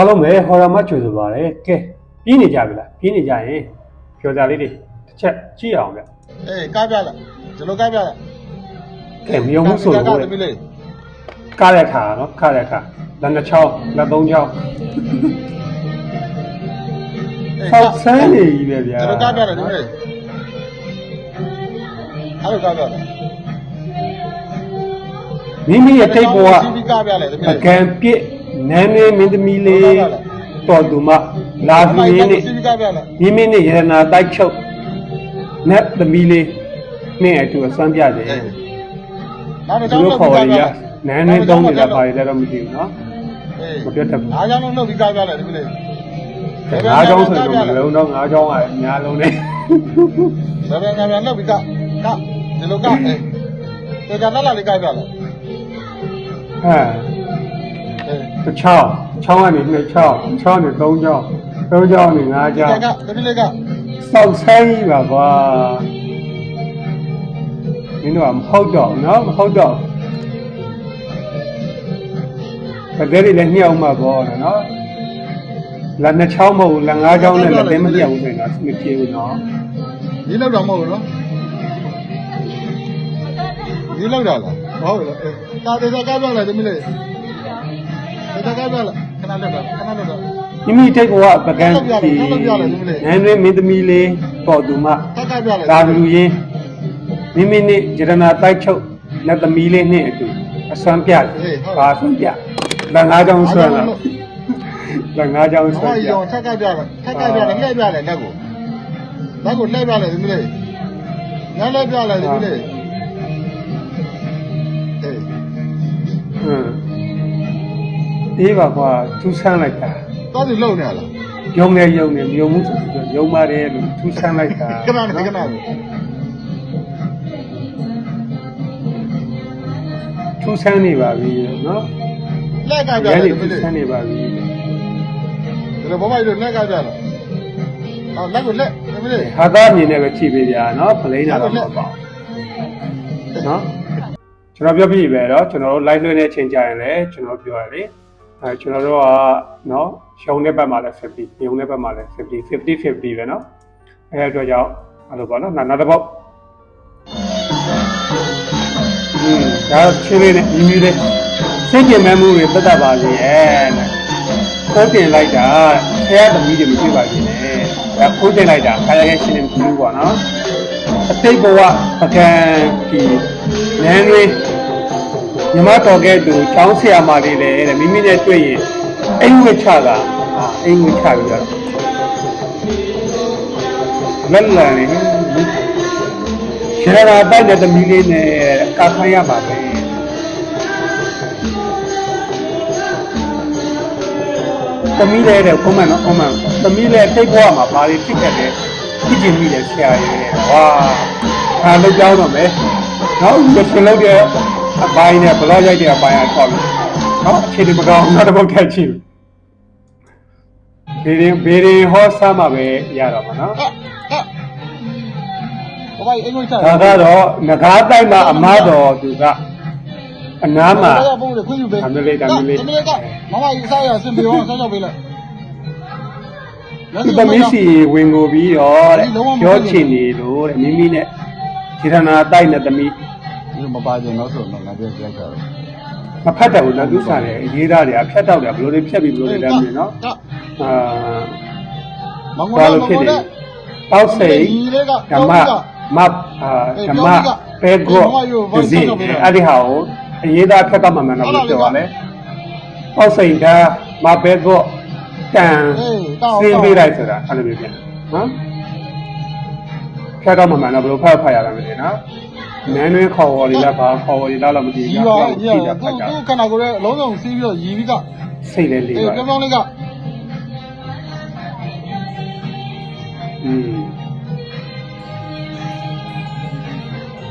အားလုံးပဲဟော်ရမချွေဆိုပါတယ်ကဲပြီးနေကြပြီလားပြီးနေကြရင်ပြောကြလေးတွေတစ်ချက်ကြည့်အောင်ဗျအေးကားပြလိုက်ဒီလိုကားပြလိုက်ကဲမယုံဘူးဆိုလို့ကားလေသမီးလေးကားတဲ့ခါနော်ကားတဲ့ခါလက်နှစ်ချောင်းလက်သုံးချောင်းအေးဆောက်ဆန်းနေကြီးပဲဗျာဒီလိုကားပြလိုက်သမီးလေးအဲ့လိုကားပြလိုက်မိမိရဲ့တိတ်ပေါ်ကစီးပြီးကားပြလိုက်သမီးအလေးကံပြစ် နန်းနေမင်းသမီးလေးတော်သူမလာသူရင်းနဲ့စီးပြီးကားပြလိုက်မိမိနဲ့ရတနာတိုက်ချုပ်နတ်သမီးလေးနဲ့အတူအစွမ်းပြတယ်နောက်သူတော့တို့ခေါ်ရရနန်းနေသုံးနေတာပါရတယ်တော့မသိဘူးနော်မပြောတတ်ဘူးအားကြောင့်လုံးပြီးကားပြလိုက်သမီးလေးငါးချောင်းဆိုရင်တော့မလုံးတော့ငါးချောင်းကအများလုံးနဲ့ဘယ်ဘယ်ငါပြန်လုံးပြီးကားကားဒီလိုကားအေးတေချာလက်လာလေးကားပြလိုက်ဟဲ့အေး တစ်ချောင်းချောင်းကနေနှစ်ချောင်းချောင်းနဲ့သုံးချောင်းသုံးချောင်းနဲ့ငါးဒီချောင်းကသမီးလေးကစောက်ဆိုင်ကြီးပါကွာမင်းတို့ကမဟုတ်တော့နော်မဟုတ်တော့ပဒဲရီလည်းညှောက်မှာပေါ့နော်လက်နှစ်ချောင်းမဟုတ်လက်ငါးချောင်းနဲ့လက်သိမ်းမညှောက်ဘူးဆိုရင်တော့မပြေဘူးနော်ဒီလောက်တော့မဟုတ်ဘူးနော်ဒီလောက်တော့လားမဟုတ်ဘူးလားအေးကားတေချာကားပြလိုက်သမီးလေး တေချာကားပြလိုက်ခဏလက်တော့ခဏလက်တော့မိမိတိတ်ဘဝပကံစီနန်းတွင်မင်းသမီးလေးပေါ်သူမကားကားပြလိုက်လာလူရင်းမိမိနဲ့ဂျရနာတိုက်ချုပ်လက်သမီးလေးနဲ့အတူအစွမ်းပြတယ်ပါအစွမ်းပြလက်ငါးချောင်းဆွမ်းလာလက်ငါးချောင်းဆွဟောမ်းပြရောထက်ကပြလိုက်ထက်ကပြလိုက်လှည့်ပြလိုက်လက်ကိုလက်ကိုလှည့်ပြလိုက်သမီးလေးညလှည့်ပြလိုက်သမီးလေးအေးဟမ် အေးပါကွာထူးဆန်းလိုက်တာတော့ဒီလုံနေရလားယုံနေယုံနေမြုံမှုဆိုပြီးတော့ယုံပါတယ်လို့ထူးဆန်းလိုက်တာခဏနေခဏနေထူးဆန်းနေပါပြီနော်လက်ကပြရဲလိုက်နေသမီးထူးလေးဆန်းနေပါပြီဒီလိုဘမကြီးတို့လက်ကပြလိုက်ဟောလက်ကိုလက်သမီးလေးဟာသားမြင်နေပဲကြည့်ပေးကြနော်ပလိန်တာတော့မဟုတ်ပါဘူးနော်ကျွန်တော်ပြောပြပြီပဲတော့ကျွန်တော်တို့ live လွှင့်တဲ့အချိန်ကြာရင်လည်းကျွန်တော်ပြောရလေ အဲကျွန်တော်တို့ကနော်ရှုံးတဲ့ဘက်မှာလည်း50ညုံတဲ့ဘက်မှာလည်း50 50 50ပဲနော်အဲအတွက်ကြောင့်အဲ့လိုပေါ့နော်နောက်နောက်တစ်ပုတ်อืมဒါချင်းလေးနဲ့မြည်မြည်လေးစိတ်ကြင်မဲ့မှုတွေသက်သက်ပါစေရဲ့တဲ့ခိုးတင်လိုက်တာဆရာသမီးတွေမတွေ့ပါဘူးနဲ့ဒါခိုးတင်လိုက်တာခါရရဲ့ရှင်းနေပြီပေါ့နော်အတိတ်ဘဝပကံဒီနန်းတွေ ညီမတော်ခဲ့သူចောင်းဆရာမလေးလေတဲ့မိမိနဲ့တွေ့ရင်အိမ်ဝှချတာအာအိမ်ဝှချပြီးတော့လက်လန်လေးရှင်ရာတိုက်တဲ့သမီးလေးနဲ့ကာခိုင်းရပါပဲသမီးလေးတဲ့ကွန်မန့်နော်ကွန်မန့်သမီးလေးတိတ်ဘဝမှာဘာတွေဖြစ်ခဲ့တယ်ဖြစ်ကျင်မိတယ်ဆရာရဲ့ဝါဒါလောက်ကြောင်းတော့မယ်နောက်ရရှင်လောက်တဲ့ အပိုင်းနဲ့ဘလော့ရိုက်တဲ့အပိုင်းအထောက်လို့နော်အခြေဒီမကောင်းနောက်တစ်ပုတ်ထက်ချင်ဘေးရင်ဘေးရင်ဟောဆမ်းမှာပဲရတော့မှာနော်ဟောဘမကြီးအိမ်ကိုချဒါကတော့ငကားတိုက်မှာအမားတော်သူကအနားမှာဘုံလေခွင့်ယူပေးအမလေးဒါမလေးသမီးလေးကမမကြီးစားရအဆင်ပြေအောင်ဆောက်ရှောက်ပေးလိုက်သူသမီးစီဝင်ကိုပြီးတော့တဲ့ပြောချင်နေလို့တဲ့မိမိနဲ့ခြေထနာတိုက်တဲ့သမီး ဒီမပါကြတော့ဆိုတော့ငါပြောပြတာမဖတ်တယ်ဘူးနော်သူစားတယ်ရေးသားတယ်အဖြတ်တောက်တယ်ဘယ်လိုတွေဖြတ်ပြီးဘယ်လိုတွေလဲမသိနော်အာမငေါဘာ်လို့ဖြစ်တယ်တောက်စိတ်ဓမ္မမတ်အာဓမ္မပဲကောဒီစီအဲ့ဒီဟာကိုအရေးသားဖြတ်ကမှမှန်တော့ပြောပါလေတောက်စိတ်ဒါမပဲကောတန်စင်းပေးလိုက်ဆိုတာအဲ့လိုမျိုးပြန်နော်ဖြတ်တော့မှမှန်တော့ဘယ်လိုဖတ်ဖတ်ရတာမသိနော် နန်းတွင်းခေါ်ဝေါ်လေးလားဘာခေါ်ဝေါ်လေးလားတော့မသိဒီဘူးပါကွာဒီကြည့်တာကဖတ်ကြသူ့ခန္ဓာကိုယ်ရဲ့အလုံးစုံစီးပြီးတော့ရီပြီးကစိတ်လည်းလေးအေးပါပြောပြောလေးကอืม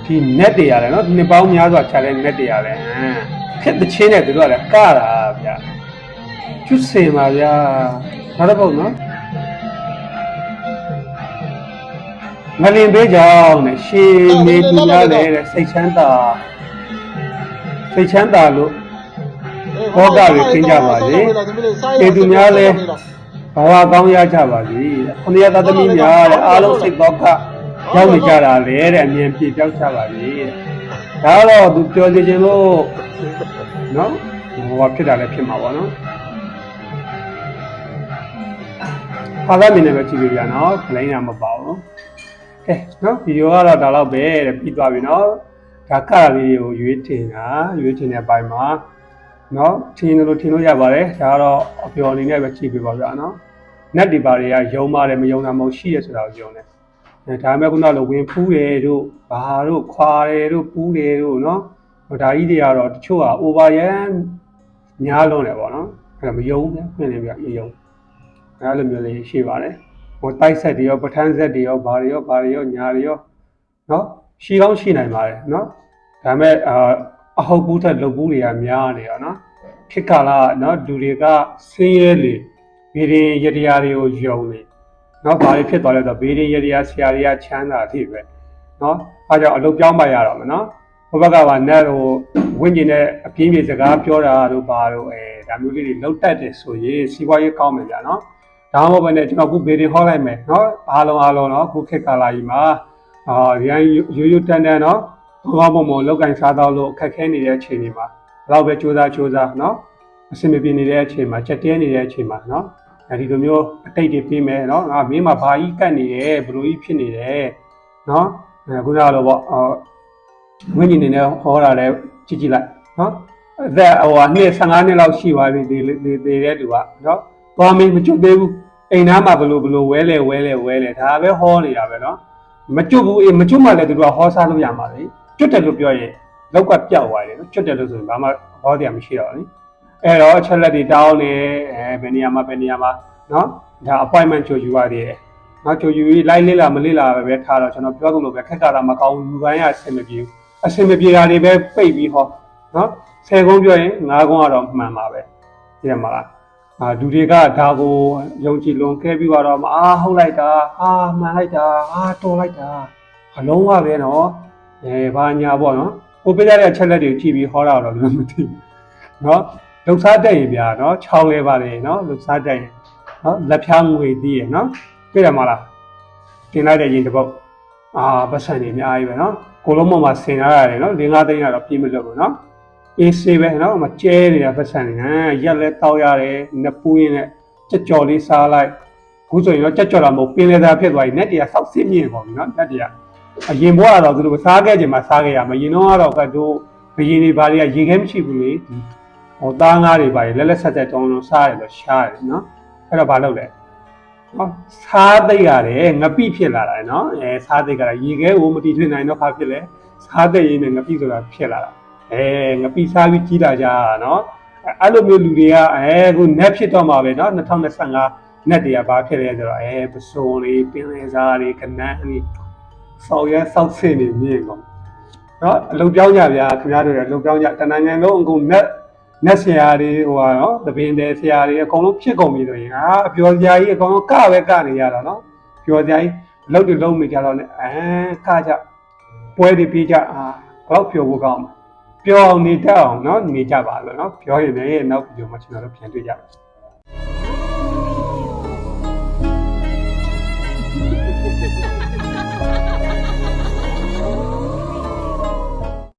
ဒီ net တွေရတယ်နော်နှစ်ပေါင်းများစွာခြာတဲ့ net တွေရတယ်ဟမ်ခက်တဲ့ချင်းနဲ့တို့ကလည်းကတာဗျကျွတ်စင်ပါဗျာနောက်တစ်ပုတ်နော် ငလင်ပေးကြောင်းနဲ့ရှေးနေသူများလည်းတဲ့စိတ်ချမ်းသာစိတ်ချမ်းသာလို့အေးဘောကတွေခင်းကြပါစေကျေသူများလည်းဘဝကောင်းရကြပါစေခொနည်းသားသမီးများတဲ့အားလုံးစိတ်ဘောကရောက်နေကြတာလေတဲ့အမြင်ပြပြောက်ကြပါစေတဲ့ဒါတော့သူပြောစီခြင်းလို့နော်ဟိုကဖြစ်တာလည်းဖြစ်မှာပေါ့နော်ခါသားမြင်နေပဲကြည့်ပြကြနော်ခလိုင်းတာမပါဘူး ကဲနော်ဗီဒီယိုကတော့ဒါတော့ပဲတဲ့ပြီးသွားပြီနော်ဒါကလေးတွေကိုရွေးတင်တာရွေးတင်တဲ့ဘိုင်မှာနော်ထင်းလို့ထင်းလို့ရပါတယ်ဒါကတော့အပြော်အနေနဲ့ပဲကြည့်ပြပါဗျာနော်နက်ဒီပါတွေကယုံပါတယ်မယုံတာမဟုတ်ရှိရဆိုတာကိုယုံတယ်အဲဒါပေမဲ့ခုနကလိုဝင်ဖူးတယ်တို့ဘာတို့ခွာတယ်တို့ပူးတယ်တို့နော်ဟိုဒါကြီးတွေကတော့တချို့က over ရန်ညားလုံးတယ်ပေါ့နော်အဲ့ဒါမယုံဘူးပြင်နေပြမယုံအဲ့လိုမျိုးလေးရှိပါတယ် ဟိုတိုက်ဆက်တွေရောပဋ္ဌာန်းဆက်တွေရောဘာတွေရောဘာတွေရောညာတွေရောနော်ရှိကောင်းရှိနိုင်ပါတယ်နော်ဒါပေမဲ့အာအဟုတ်ဘူးထက်လုပ်ဘူးတွေကများနေရောနော်ခေတ်ကာလကနော်လူတွေကဆင်းရဲလေဘေးရင်ရတရားတွေကိုယုံနေနော်ဘာတွေဖြစ်သွားလဲဆိုတော့ဘေးရင်ရတရားဆရာတွေကချမ်းသာဖြစ်ပဲနော်အဲကြောင့်အလုပ်ပြောင်းပါရတော့မနော်ဘုဘကကနတ်ဟိုဝင့်ကျင်တဲ့အပြင်းပြေစကားပြောတာတို့ဘာတို့အဲဒါမျိုးလေးတွေလောက်တတ်တယ်ဆိုရင်စီးပွားရေးကောင်းမယ်ဗျာနော် ဒါမှမဟုတ်ဘဲနဲ့ကျွန်တော်အခုဘေးတွေဟောလိုက်မယ်နော်အားလုံးအားလုံးနော်ခုခေတ်ကာလကြီးမှာအာရိုင်းရိုးရိုးတန်တန်နော်ဘောဘောမောလောက်ကင်စားတော့လို့အခက်ခဲနေတဲ့အချိန်တွေမှာဘလောက်ပဲစူးစမ်းစူးစမ်းနော်အဆင်မပြေနေတဲ့အချိန်မှာချက်တဲနေတဲ့အချိန်မှာနော်အဲဒီလိုမျိုးအတိတ်တွေပြီးမယ်နော်ငါမင်းမှာဘာကြီးကတ်နေတယ်ဘလို့ကြီးဖြစ်နေတယ်နော်အခုနကတော့ပေါ့ငွေညင်နေနဲ့ဟောတာလည်းကြည့်ကြည့်လိုက်နော်အဲ့ဒါဟိုနှစ်15နှစ်လောက်ရှိပါပြီဒီဒီတဲ့သူကနော် ဘာမေးမကျွတ်သေးဘူးအိမ်သားမှာဘလို့ဘလို့ဝဲလဲဝဲလဲဝဲလဲဒါပဲဟောနေတာပဲနော်မကျွတ်ဘူးအေးမကျွတ်မှလည်းသူတို့ကဟောစားလို့ရမှာလေကျွတ်တယ်လို့ပြောရင်လောက်ကပြောက်သွားတယ်နော်ကျွတ်တယ်လို့ဆိုရင်ဘာမှဟောတရားမရှိတော့ဘူးအဲ့တော့အချက်လက်တွေတောင်းနေအဲဘယ်နေရာမှာဘယ်နေရာမှာနော်ဒါ appointment ချိုယူရသေးတယ်နောက်ချိုယူပြီးလိုက်လေ့လာမလေ့လာပဲထားတော့ကျွန်တော်ပြောသလိုပဲခက်တာတာမကောင်းဘူးလူပိုင်းကအဆင်မပြေဘူးအဆင်မပြေတာတွေပဲပိတ်ပြီးဟောနော်10ခုပြောရင်9ခုကတော့မှန်ပါပဲဒီမှာလား အာလူတွေကဒါကိုယုံကြည်လွန်ခဲ့ပြီးတော့မအားဟုတ်လိုက်တာအာမှန်လိုက်တာအာတော်လိုက်တာအလုံးဝပဲနော်အဲဘာညာပေါ့နော်ဟိုပြရတဲ့အချက်လက်တွေကြည့်ပြီးဟောတာတော့လည်းမသိဘူးနော်လှုပ်ရှားတတ်ရင်ဗျာနော်ခြောင်လဲပါလေနော်လှုပ်ရှားတတ်ရင်နော်လက်ဖြားငွေသေးရနော်တွေ့ရမလားတင်လိုက်တဲ့ရင်တစ်ပုတ်အာပတ်စံနေအများကြီးပဲနော်ကိုလုံးမမှာဆင်ရရတယ်နော်၄-၅သိန်းကတော့ပြေးမလို့ဘူးနော် AC ပဲနော်အမကျဲနေတာပတ်စံနေဟမ်ရက်လဲတောက်ရတယ်နပူးရင်လည်းကြက်ကြော်လေးစားလိုက်ခုဆိုရင်တော့ကြက်ကြော်တာမဟုတ်ပင်လယ်သားဖြစ်သွားပြီနက်တရာဆောက်ဆင်းမြင့်ပေါ့နော်နက်တရာအရင်ဘွားတော့သူတို့စားခဲ့ခြင်းမှာစားခဲ့ရမှာရင်တော့ကတော့ကတို့ဘယင်းတွေဘာတွေကရေခဲမရှိဘူးလေဟောသားငါးတွေပါလေလက်လက်ဆက်ဆက်တောင်းတော့စားရတယ်လို့ရှားတယ်နော်အဲ့တော့ဘာလုပ်လဲဟောစားသိရတယ်ငပိဖြစ်လာတယ်နော်အဲစားသိကြတာရေခဲကိုမတီထွင်နိုင်တော့ဘာဖြစ်လဲစားသိရင်းနဲ့ငပိဆိုတာဖြစ်လာတာ အဲငပိစားပြီးကြီးလာကြတာနော်အဲ့လိုမျိုးလူတွေကအဲခု net ဖြစ်တော့မှာပဲနော်2025 net တွေကဘာဖြစ်လဲဆိုတော့အဲပစုံလေးပင်လယ်စားတွေကနန်းလေး ဆောက်ရဲဆောက်ဆင်းနေမြင်ကောเนาะအလုပ်ပြောင်းကြဗျာခင်ဗျားတို့ရအလုပ်ပြောင်းကြတနင်္ဂနွေလုံးအကုန်နက်နက်ဆရာတွေဟိုဟာเนาะသပင်တယ်ဆရာတွေအကုန်လုံးဖြစ်ကုန်ပြီဆိုရင်ဟာအပျော်စရာကြီးအကုန်လုံးကပဲကနေရတာเนาะပျော်စရာကြီးအလုပ်တွေလုံးမိကြတော့ねအဲကကြပွဲတွေပြီးကြအာဘယ်တော့ပျော်ဖို့ကောင်းမလဲ ပျော်အောင်နေတတ်အောင်နော်နေကြပါလို့နော်ပြောရင်လည်းနောက်ဗီဒီယိုမှာကျွန်တော်တို့ပြန်တွေ့ကြပါ